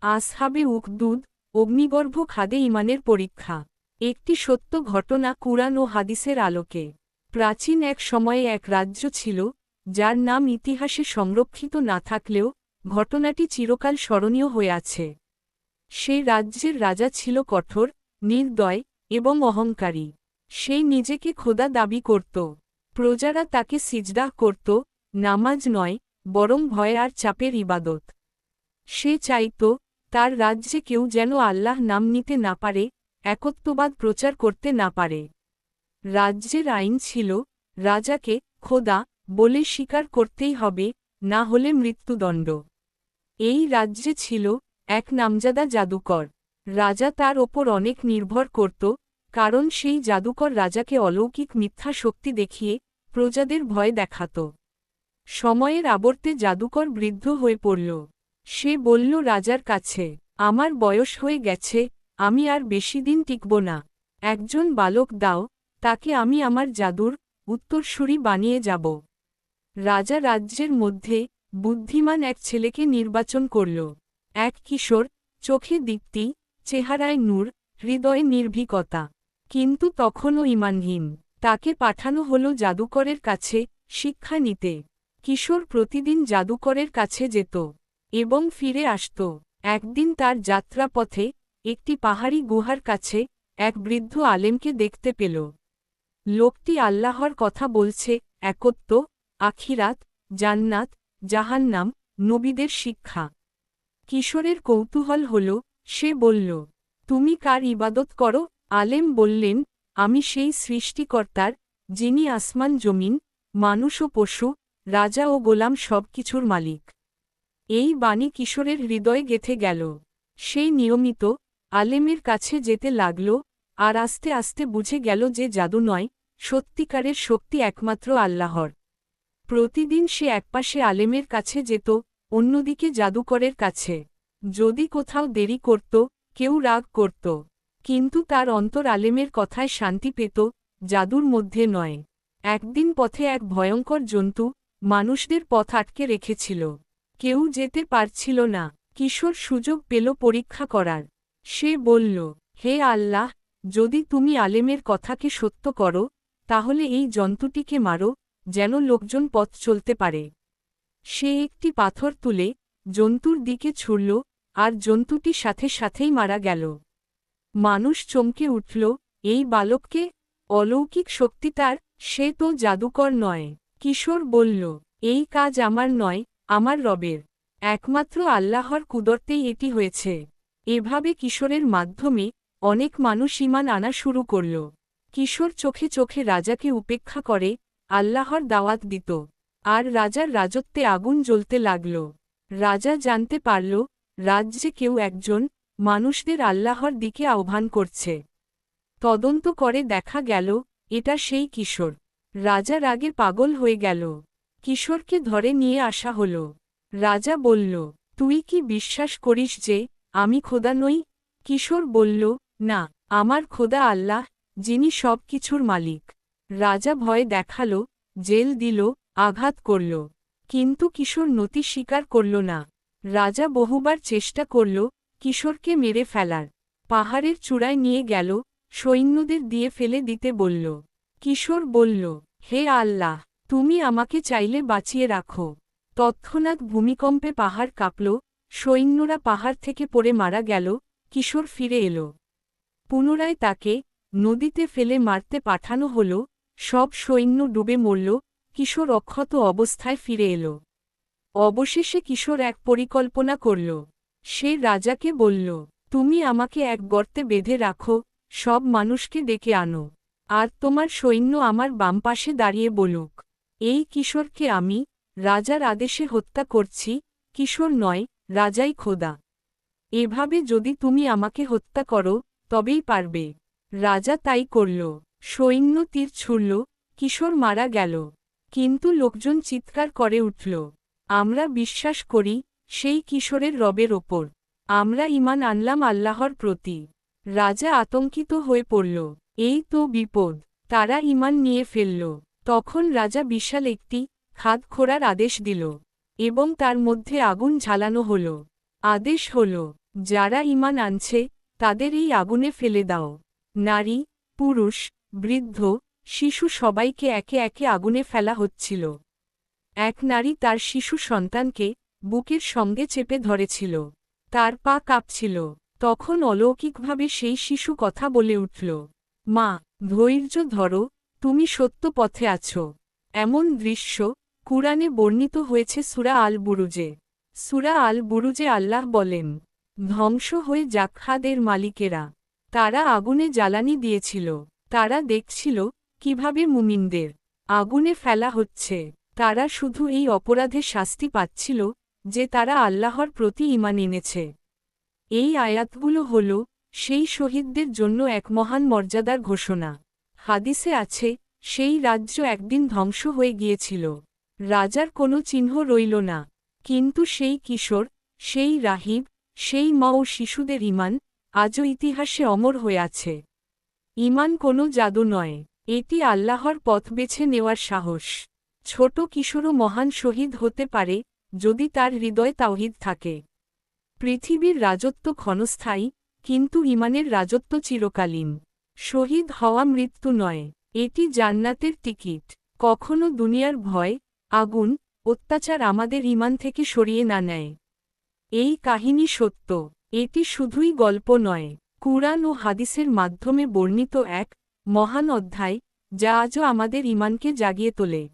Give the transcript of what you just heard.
আসহাবে উকদুদ, অগ্নিগর্ভ খাদে ইমানের পরীক্ষা। একটি সত্য ঘটনা কুরআন ও হাদিসের আলোকে। প্রাচীন এক সময়ে এক রাজ্য ছিল, যার নাম ইতিহাসে সংরক্ষিত না থাকলেও ঘটনাটি চিরকাল স্মরণীয় হয়ে আছে। সেই রাজ্যের রাজা ছিল কঠোর, নির্দয় এবং অহংকারী। সেই নিজেকে খোদা দাবি করত। প্রজারা তাকে সিজদাহ করত, নামাজ নয়, বরং ভয় আর চাপের ইবাদত। সে চাইত তার রাজ্যে কেউ যেন আল্লাহ নাম নিতে না পারে, একত্ববাদ প্রচার করতে না পারে। রাজ্যের আইন ছিল, রাজাকে খোদা বলে স্বীকার করতেই হবে, না হলে মৃত্যুদণ্ড। এই রাজ্যে ছিল এক নামজাদা জাদুকর। রাজা তার ওপর অনেক নির্ভর করত, কারণ সেই জাদুকর রাজাকে অলৌকিক মিথ্যা শক্তি দেখিয়ে প্রজাদের ভয় দেখাত। সময়ের আবর্তে জাদুকর বৃদ্ধ হয়ে পড়ল। সে বলল, রাজার কাছে, আমার বয়স হয়ে গেছে, আমি আর বেশি দিন টিকব না। একজন বালক দাও, তাকে আমি আমার জাদুর উত্তরসূরি বানিয়ে যাব রাজা রাজ্যের মধ্যে বুদ্ধিমান এক ছেলেকে নির্বাচন করল। এক কিশোর, চোখে দীপ্তি, চেহারায় নূর, হৃদয়ে নির্ভীকতা। কিন্তু তখনও ইমানহীন। তাকে পাঠানো হল জাদুকরের কাছে শিক্ষা নিতে। কিশোর প্রতিদিন জাদুকরের কাছে যেত। এবং ফিরে আসত। একদিন তার যাত্রাপথে একটি পাহাড়ি গুহার কাছে এক বৃদ্ধ আলেমকে দেখতে পেল। লোকটি আল্লাহর কথা বলছে, একত্ব, আখিরাত, জান্নাত, জাহান্নাম, নবীদের শিক্ষা। কিশোরের কৌতূহল হল, সে বলল, তুমি কার ইবাদত করো? আলেম বললেন, আমি সেই সৃষ্টিকর্তার, যিনি আসমান, জমিন, মানুষ ও পশু, রাজা ও গোলাম সব কিছুর মালিক। এই বাণী কিশোরের হৃদয়ে গেথে গেল। সেই নিয়মিত আলেমের কাছে যেতে লাগল আর আস্তে আস্তে বুঝে গেল যে জাদু নয়, সত্যিকারের শক্তি একমাত্র আল্লাহর। প্রতিদিন সে একপাশে আলেমের কাছে যেত, অন্যদিকে জাদুকরের কাছে। যদি কোথাও দেরি করত, কেউ রাগ করত। কিন্তু তার অন্তর আলেমের কথায় শান্তি পেত, জাদুর মধ্যে নয়। একদিন পথে এক ভয়ঙ্কর জন্তু মানুষদের পথ আটকে রেখেছিল। কেউ যেতে পারছিল না। কিশোর সুযোগ পেল পরীক্ষা করার। সে বলল, হে আল্লাহ, যদি তুমি আলেমের কথাকে সত্য করো, তাহলে এই জন্তুটিকে মারো, যেন লোকজন পথ চলতে পারে সে একটি পাথর তুলে জন্তুর দিকে ছুড়ল, আর জন্তুটি সাথে সাথেই মারা গেল। মানুষ চমকে উঠল, এই বালককে? অলৌকিক শক্তি তার, সে তো জাদুকর নয় কিশোর বলল, এই কাজ আমার নয় আমার রবের, একমাত্র আল্লাহর কুদরতেই এটি হয়েছে। এভাবে কিশোরের মাধ্যমে অনেক মানুষ ইমান আনা শুরু করল। কিশোর চোখে চোখে রাজাকে উপেক্ষা করে, আল্লাহর দাওয়াত দিত। আর রাজার রাজত্বে আগুন জ্বলতে লাগল। রাজা জানতে পারল, রাজ্যে কেউ একজন মানুষদের আল্লাহর দিকে আহ্বান করছে। তদন্ত করে দেখা গেল, এটা সেই কিশোর। রাজা রাগে পাগল হয়ে গেল। কিশোরকে ধরে নিয়ে আসা হল। রাজা বলল, তুই কি বিশ্বাস করিস যে আমি খোদা নই? কিশোর বলল, না, আমার খোদা আল্লাহ, যিনি সব কিছুর মালিক। রাজা ভয় দেখাল, জেল দিল, আঘাত করল। কিন্তু কিশোর নতি স্বীকার করল না। রাজা বহুবার চেষ্টা করল, কিশোরকে মেরে ফেলার। পাহাড়ের চূড়ায় নিয়ে গেল, সৈন্যদের দিয়ে ফেলে দিতে বলল। কিশোর বলল, হে আল্লাহ তুমি আমাকে চাইলে বাঁচিয়ে রাখো। তৎক্ষণাৎ ভূমিকম্পে পাহাড় কাঁপল, সৈন্যরা পাহাড় থেকে পড়ে মারা গেল, কিশোর ফিরে এল। পুনরায় তাকে নদীতে ফেলে মারতে পাঠানো হল, সব সৈন্য ডুবে মরল, কিশোর অক্ষত অবস্থায় ফিরে এল। অবশেষে কিশোর এক পরিকল্পনা করল। সে রাজাকে বলল, তুমি আমাকে এক গর্তে বেঁধে রাখো, সব মানুষকে ডেকে আনো। আর তোমার সৈন্য আমার বাম পাশে দাঁড়িয়ে বলুক। এই কিশোরকে আমি রাজার আদেশে হত্যা করছি, কিশোর নয়, রাজাই খোদা। এভাবে যদি তুমি আমাকে হত্যা করো, তবেই পারবে। রাজা তাই করল। সৈন্য তীর ছুড়ল, কিশোর মারা গেল। কিন্তু লোকজন চিৎকার করে উঠল, আমরা বিশ্বাস করি সেই কিশোরের রবের ওপর। আমরা ইমান আনলাম আল্লাহর প্রতি। রাজা আতঙ্কিত হয়ে পড়ল। এই তো বিপদ। তারা ইমান নিয়ে ফেলল। তখন রাজা বিশাল একটি খাদ খোঁড়ার আদেশ দিল এবং তার মধ্যে আগুন ঝালানো হল। আদেশ হল, যারা ইমান আনছে, তাদের এই আগুনে ফেলে দাও। নারী, পুরুষ, বৃদ্ধ, শিশু সবাইকে একে একে আগুনে ফেলা হচ্ছিল। এক নারী তার শিশু সন্তানকে বুকের সঙ্গে চেপে ধরেছিল। তার পা কাঁপছিল। তখন অলৌকিকভাবে সেই শিশু কথা বলে উঠল, মা, ধৈর্য ধরো তুমি সত্য পথে আছো। এমন দৃশ্য কুরআনে বর্ণিত হয়েছে সুরা আল বুরুজে সুরা আল বুরুজে আল্লাহ বলেন, ধ্বংস হয়ে জাক্ষাদের মালিকেরা, তারা আগুনে জ্বালানি দিয়েছিল। তারা দেখছিল কীভাবে মুমিনদের আগুনে ফেলা হচ্ছে। তারা শুধু এই অপরাধে শাস্তি পাচ্ছিল যে তারা আল্লাহর প্রতি ইমান এনেছে। এই আয়াতগুলো হল সেই শহীদদের জন্য এক মহান মর্যাদার ঘোষণা। হাদিসে আছে, সেই রাজ্য একদিন ধ্বংস হয়ে গিয়েছিল। রাজার কোনো চিহ্ন রইল না। কিন্তু সেই কিশোর, সেই রাহিব, সেই মা ও শিশুদের ইমান আজও ইতিহাসে অমর হয়ে আছে। ইমান কোনো জাদু নয়, এটি আল্লাহর পথ বেছে নেওয়ার সাহস। ছোট কিশোরও মহান শহীদ হতে পারে, যদি তার হৃদয় তাওহিদ থাকে। পৃথিবীর রাজত্ব ক্ষণস্থায়ী, কিন্তু ইমানের রাজত্ব চিরকালীন। শহীদ হওয়া মৃত্যু নয়। এটি জান্নাতের টিকিট। কখনো দুনিয়ার ভয়, আগুন, অত্যাচার আমাদের ইমান থেকে সরিয়ে না নেয়। এই কাহিনী সত্য। এটি শুধুই গল্প নয়। কুরআন ও হাদিসের মাধ্যমে বর্ণিত এক মহান অধ্যায় যা আজও আমাদের ইমানকে জাগিয়ে তোলে।